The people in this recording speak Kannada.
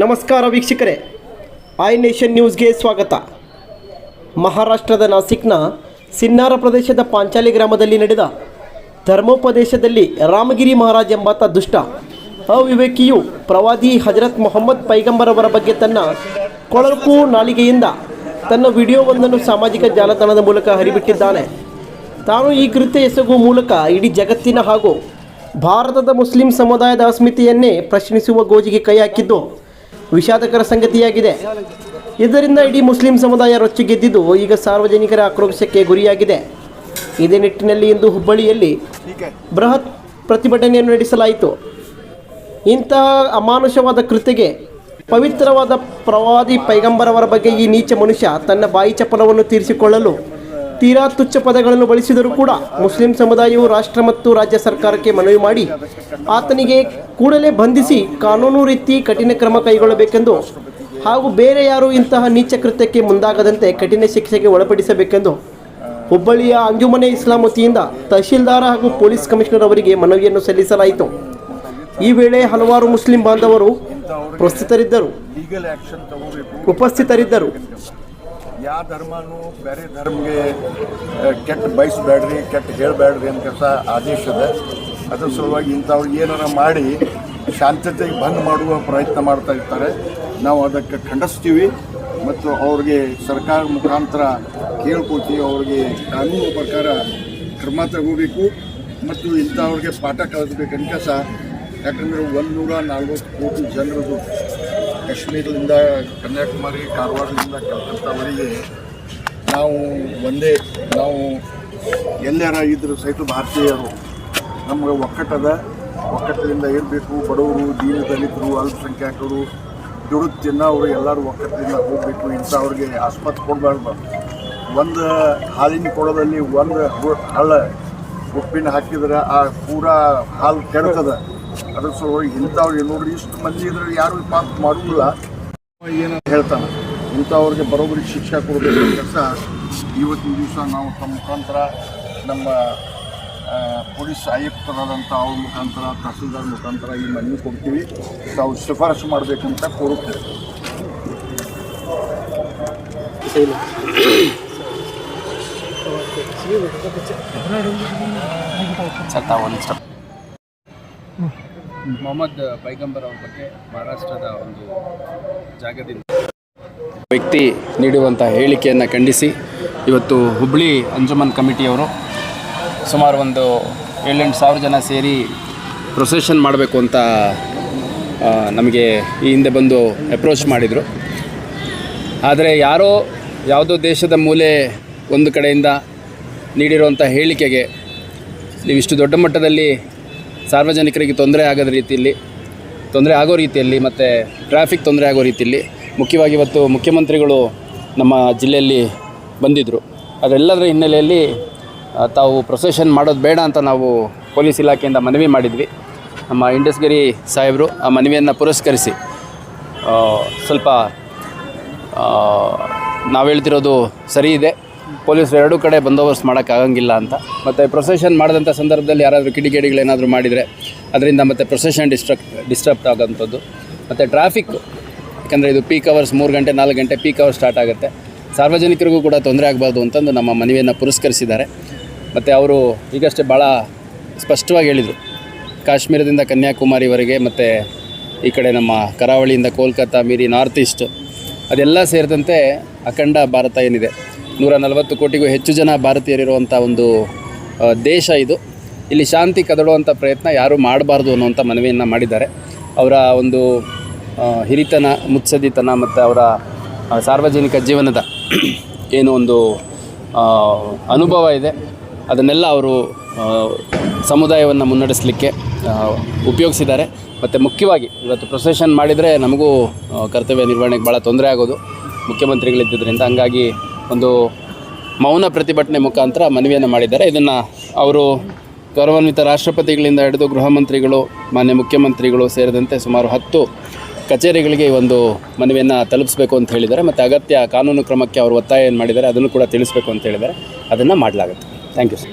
ನಮಸ್ಕಾರ ವೀಕ್ಷಕರೇ. ಐ ನೇಷನ್ ನ್ಯೂಸ್ಗೆ ಸ್ವಾಗತ. ಮಹಾರಾಷ್ಟ್ರದ ನಾಸಿಕ್ನ ಸಿನ್ನಾರ ಪ್ರದೇಶದ ಪಾಂಚಾಲಿ ಗ್ರಾಮದಲ್ಲಿ ನಡೆದ ಧರ್ಮೋಪದೇಶದಲ್ಲಿ ರಾಮಗಿರಿ ಮಹಾರಾಜ್ ಎಂಬಾತ ದುಷ್ಟ, ಅವಿವೇಕಿಯು ಪ್ರವಾದಿ ಹಜರತ್ ಮೊಹಮ್ಮದ್ ಪೈಗಂಬರ್ ಅವರ ಬಗ್ಗೆ ತನ್ನ ಕೊಳಕು ನಾಲಿಗೆಯಿಂದ ತನ್ನ ವಿಡಿಯೋವೊಂದನ್ನು ಸಾಮಾಜಿಕ ಜಾಲತಾಣದ ಮೂಲಕ ಹರಿಬಿಟ್ಟಿದ್ದಾನೆ. ತಾನು ಈ ಕೃತ್ಯ ಎಸಗುವ ಮೂಲಕ ಇಡೀ ಜಗತ್ತಿನ ಹಾಗೂ ಭಾರತದ ಮುಸ್ಲಿಂ ಸಮುದಾಯದ ಅಸ್ಮಿತೆಯನ್ನೇ ಪ್ರಶ್ನಿಸುವ ಗೋಜಿಗೆ ಕೈ ಹಾಕಿದ್ದು ವಿಷಾದಕರ ಸಂಗತಿಯಾಗಿದೆ. ಇದರಿಂದ ಇಡೀ ಮುಸ್ಲಿಂ ಸಮುದಾಯ ರೊಚ್ಚಿಗೆದ್ದಿದ್ದು ಈಗ ಸಾರ್ವಜನಿಕರ ಆಕ್ರೋಶಕ್ಕೆ ಗುರಿಯಾಗಿದೆ. ಇದೇ ನಿಟ್ಟಿನಲ್ಲಿ ಇಂದು ಹುಬ್ಬಳ್ಳಿಯಲ್ಲಿ ಬೃಹತ್ ಪ್ರತಿಭಟನೆಯನ್ನು ನಡೆಸಲಾಯಿತು. ಇಂತಹ ಅಮಾನುಷವಾದ ಕೃತಿಗೆ ಪವಿತ್ರವಾದ ಪ್ರವಾದಿ ಪೈಗಂಬರವರ ಬಗ್ಗೆ ಈ ನೀಚ ಮನುಷ್ಯ ತನ್ನ ಬಾಯಿ ಚಪಲವನ್ನು ತೀರಿಸಿಕೊಳ್ಳಲು ತೀರಾ ತುಚ್ಛ ಪದಗಳನ್ನು ಬಳಸಿದರೂ ಕೂಡ ಮುಸ್ಲಿಂ ಸಮುದಾಯವು ರಾಷ್ಟ್ರ ಮತ್ತು ರಾಜ್ಯ ಸರ್ಕಾರಕ್ಕೆ ಮನವಿ ಮಾಡಿ ಆತನಿಗೆ ಕೂಡಲೇ ಬಂಧಿಸಿ ಕಾನೂನು ರೀತಿ ಕಠಿಣ ಕ್ರಮ ಕೈಗೊಳ್ಳಬೇಕೆಂದು ಹಾಗೂ ಬೇರೆ ಯಾರು ಇಂತಹ ನೀಚ ಕೃತ್ಯಕ್ಕೆ ಮುಂದಾಗದಂತೆ ಕಠಿಣ ಶಿಕ್ಷೆಗೆ ಒಳಪಡಿಸಬೇಕೆಂದು ಹುಬ್ಬಳ್ಳಿಯ ಅಂಜುಮನೆ ಇಸ್ಲಾಂ ವತಿಯಿಂದ ತಹಶೀಲ್ದಾರ್ ಹಾಗೂ ಪೊಲೀಸ್ ಕಮಿಷನರ್ ಅವರಿಗೆ ಮನವಿಯನ್ನು ಸಲ್ಲಿಸಲಾಯಿತು. ಈ ವೇಳೆ ಹಲವಾರು ಮುಸ್ಲಿಂ ಬಾಂಧವರು ಪ್ರಸ್ತುತರಿದ್ದರು. ಉಪಸ್ಥಿತರಿದ್ದರು. ಯಾವ ಧರ್ಮನೂ ಬೇರೆ ಧರ್ಮಗೆ ಕೆಟ್ಟ ಬಯಸಬೇಡ್ರಿ, ಕೆಟ್ಟ ಹೇಳಬೇಡ್ರಿ ಅಂತ ಕೆಲಸ ಆದೇಶ ಅದ ಅದ್ರ ಸಲುವಾಗಿ ಇಂಥವ್ರು ಏನಾರ ಮಾಡಿ ಶಾಂತತೆಗೆ ಬಂದ್ ಮಾಡುವ ಪ್ರಯತ್ನ ಮಾಡ್ತಾ ಇರ್ತಾರೆ. ನಾವು ಅದಕ್ಕೆ ಖಂಡಿಸ್ತೀವಿ. ಮತ್ತು ಅವ್ರಿಗೆ ಸರ್ಕಾರ ಮುಖಾಂತರ ಕೇಳ್ಕೊತೀವಿ ಅವ್ರಿಗೆ ಕಾನೂನು ಪ್ರಕಾರ ಕ್ರಮ ತಗೋಬೇಕು. ಮತ್ತು ಇಂಥವ್ರಿಗೆ ಪಾಠ ಕಲಿಸ್ಬೇಕಂತ ಕೆಲಸ ಯಾಕಂದರೆ ಒಂದು ನಲ್ವತ್ತು ಕೋಟಿ ಜನರದು ಕಾಶ್ಮೀರದಿಂದ, ಕನ್ಯಾಕುಮಾರಿ, ಕಾರವಾರದಿಂದ ಕಲ್ಕತ್ತಾವರೆಗೆ ನಾವು ಒಂದೇ, ನಾವು ಎಲ್ಲರ ಇದ್ರೂ ಸಹಿತ ಭಾರತೀಯರು ನಮ್ಗೆ ಒಕ್ಕಟ್ಟದ ಒಕ್ಕಟ್ಟಿನಿಂದ ಬೇಕು ಬಡವರು ದೀನ ದಲಿತರು ಅಲ್ಪಸಂಖ್ಯಾತರು ದುಡಿದು ತಿನ್ನೋರು ಎಲ್ಲರೂ ಒಕ್ಕಟ್ಟಿನಿಂದ ಹೋಗಬೇಕು. ಇಂಥವ್ರಿಗೆ ಆಸ್ಪತ್ರೆ ಕೊಡಬಾರ್ದು. ಒಂದು ಹಾಲಿನ ಕೊಡದಲ್ಲಿ ಒಂದು ಹಳ್ಳ ಉಪ್ಪಿನ ಹಾಕಿದ್ರೆ ಆ ಪೂರಾ ಹಾಲು ಕೆಡ್ತದೆ. ಅದ್ರ ಸಲುವಾಗಿ ಇಂಥವ್ರಿಗೆ ನೋಡ್ರಿ ಇಷ್ಟು ಮಂದಿ ಇದ್ರೆ ಯಾರು ಪಾಪ ಮಾಡುವುದಿಲ್ಲ ಏನು ಹೇಳ್ತಾನೆ. ಇಂಥವ್ರಿಗೆ ಬರೋಬ್ಬರಿ ಶಿಕ್ಷೆ ಕೊಡಬೇಕು. ಕೆಲಸ. ಇವತ್ತಿನ ದಿವಸ ನಾವು ತಮ್ಮ ಮುಖಾಂತರ ನಮ್ಮ ಪೊಲೀಸ್ ಆಯುಕ್ತರಾದಂಥ ಅವ್ರ ಮುಖಾಂತರ ತಹಸೀಲ್ದಾರ್ ಮುಖಾಂತರ ಈ ಮನವಿ ಕೊಡ್ತೀವಿ. ತಾವು ಶಿಫಾರಸು ಮಾಡಬೇಕಂತ ಕೋರುತ್ತೇವೆ. ಮೊಹಮ್ಮದ್ ಪೈಗಂಬರ್ ಅವ್ರ ಬಗ್ಗೆ ಮಹಾರಾಷ್ಟ್ರದ ಒಂದು ಜಾಗದಿಂದ. ವ್ಯಕ್ತಿ ನೀಡುವಂಥ ಹೇಳಿಕೆಯನ್ನು ಖಂಡಿಸಿ ಇವತ್ತು ಹುಬ್ಳಿ ಅಂಜುಮನ್ ಕಮಿಟಿಯವರು ಸುಮಾರು ಒಂದು ಏಳೆಂಟು ಸಾವಿರ ಜನ ಸೇರಿ ಪ್ರೊಸೆಷನ್ ಮಾಡಬೇಕು ಅಂತ ನಮಗೆ ಈ ಹಿಂದೆ ಬಂದು ಅಪ್ರೋಚ್ ಮಾಡಿದರು. ಆದರೆ ಯಾರೋ ಯಾವುದೋ ದೇಶದ ಮೂಲೆ ಒಂದು ಕಡೆಯಿಂದ ನೀಡಿರುವಂಥ ಹೇಳಿಕೆಗೆ ನೀವಿಷ್ಟು ದೊಡ್ಡ ಮಟ್ಟದಲ್ಲಿ ಸಾರ್ವಜನಿಕರಿಗೆ ತೊಂದರೆ ಆಗದ ರೀತಿಯಲ್ಲಿ, ತೊಂದರೆ ಆಗೋ ರೀತಿಯಲ್ಲಿ ಮತ್ತು ಟ್ರಾಫಿಕ್ ತೊಂದರೆ ಆಗೋ ರೀತಿಯಲ್ಲಿ ಮುಖ್ಯವಾಗಿ ಇವತ್ತು ಮುಖ್ಯಮಂತ್ರಿಗಳು ನಮ್ಮ ಜಿಲ್ಲೆಯಲ್ಲಿ ಬಂದಿದ್ದರು ಅದೆಲ್ಲದರ ಹಿನ್ನೆಲೆಯಲ್ಲಿ ತಾವು ಪ್ರೊಸೆಷನ್ ಮಾಡೋದು ಬೇಡ ಅಂತ ನಾವು ಪೊಲೀಸ್ ಇಲಾಖೆಯಿಂದ ಮನವಿ ಮಾಡಿದ್ವಿ. ನಮ್ಮ ಇಂಡಸ್ಗಿರಿ ಸಾಹೇಬರು ಆ ಮನವಿಯನ್ನು ಪುರಸ್ಕರಿಸಿ ಸ್ವಲ್ಪ ನಾವು ಹೇಳ್ತಿರೋದು ಸರಿ ಇದೆ. ಪೊಲೀಸರು ಎರಡೂ ಕಡೆ ಬಂದೋಬಸ್ತ್ ಮಾಡೋಕ್ಕಾಗಂಗಿಲ್ಲ ಅಂತ. ಮತ್ತು ಪ್ರೊಸೆಷನ್ ಮಾಡಿದಂಥ ಸಂದರ್ಭದಲ್ಲಿ ಯಾರಾದರೂ ಕಿಡಿಗೇಡಿಗಳೇನಾದರೂ ಮಾಡಿದರೆ ಅದರಿಂದ ಮತ್ತು ಪ್ರೊಸೆಷನ್ ಡಿಸ್ಟ್ರಕ್, ಡಿಸ್ಟರ್ಬ್ ಆಗೋಂಥದ್ದು. ಮತ್ತು ಟ್ರಾಫಿಕ್, ಯಾಕಂದರೆ ಇದು ಪೀಕ್ ಅವರ್ಸ್ ಮೂರು ಗಂಟೆ, ನಾಲ್ಕು ಗಂಟೆ ಪೀಕ್ ಅವರ್ಸ್ ಸ್ಟಾರ್ಟ್ ಆಗುತ್ತೆ. ಸಾರ್ವಜನಿಕರಿಗೂ ಕೂಡ ತೊಂದರೆ ಆಗಬಾರ್ದು ಅಂತಂದು ನಮ್ಮ ಮನವಿಯನ್ನು ಪುರಸ್ಕರಿಸಿದ್ದಾರೆ. ಮತ್ತು ಅವರು ಈಗಷ್ಟೇ ಭಾಳ ಸ್ಪಷ್ಟವಾಗಿ ಹೇಳಿದರು. ಕಾಶ್ಮೀರದಿಂದ ಕನ್ಯಾಕುಮಾರಿವರೆಗೆ ಮತ್ತು ಈ ಕಡೆ ನಮ್ಮ ಕರಾವಳಿಯಿಂದ ಕೋಲ್ಕತ್ತಾ ಮೀರಿ, ನಾರ್ತ್ ಈಸ್ಟ್ ಅದೆಲ್ಲ ಸೇರಿದಂತೆ ಅಖಂಡ ಭಾರತ ಏನಿದೆ. ನೂರ ನಲವತ್ತು ಕೋಟಿಗೂ ಹೆಚ್ಚು ಜನ ಭಾರತೀಯರಿರುವಂಥ ಒಂದು ದೇಶ ಇದು. ಇಲ್ಲಿ ಶಾಂತಿ ಕದಡುವಂಥ ಪ್ರಯತ್ನ ಯಾರೂ ಮಾಡಬಾರ್ದು ಅನ್ನುವಂಥ ಮನವಿಯನ್ನು ಮಾಡಿದ್ದಾರೆ. ಅವರ ಒಂದು ಹಿರಿತನ ಮುತ್ಸದಿತನ ಮತ್ತು ಅವರ ಸಾರ್ವಜನಿಕ ಜೀವನದ ಏನು ಒಂದು ಅನುಭವ ಇದೆ. ಅದನ್ನೆಲ್ಲ ಅವರು ಸಮುದಾಯವನ್ನು ಮುನ್ನಡೆಸಲಿಕ್ಕೆ ಉಪಯೋಗಿಸಿದ್ದಾರೆ. ಮತ್ತು ಮುಖ್ಯವಾಗಿ ಇವತ್ತು ಪ್ರೊಸೆಷನ್ ಮಾಡಿದರೆ ನಮಗೂ ಕರ್ತವ್ಯ ನಿರ್ವಹಣೆಗೆ ಭಾಳ ತೊಂದರೆ ಆಗೋದು. ಮುಖ್ಯಮಂತ್ರಿಗಳಿದ್ದರಿಂದ ಹಂಗಾಗಿ ಒಂದು ಮೌನ ಪ್ರತಿಭಟನೆ ಮುಖಾಂತರ ಮನವಿಯನ್ನು ಮಾಡಿದ್ದಾರೆ. ಇದನ್ನು ಅವರು ಗೌರವಾನ್ವಿತ ರಾಷ್ಟ್ರಪತಿಗಳಿಂದ ಹಿಡಿದು ಗೃಹ ಮಂತ್ರಿಗಳು, ಮಾನ್ಯ ಮುಖ್ಯಮಂತ್ರಿಗಳು ಸೇರಿದಂತೆ ಸುಮಾರು ಹತ್ತು ಕಚೇರಿಗಳಿಗೆ ಈ ಒಂದು ಮನವಿಯನ್ನು ತಲುಪಿಸಬೇಕು ಅಂತ ಹೇಳಿದ್ದಾರೆ. ಮತ್ತು ಅಗತ್ಯ ಕಾನೂನು ಕ್ರಮಕ್ಕೆ ಅವರು ಒತ್ತಾಯ ಏನು ಮಾಡಿದ್ದಾರೆ ಅದನ್ನು ಕೂಡ ತಿಳಿಸಬೇಕು ಅಂತ ಹೇಳಿದ್ದಾರೆ. ಅದನ್ನು ಮಾಡಲಾಗುತ್ತೆ. Thank you sir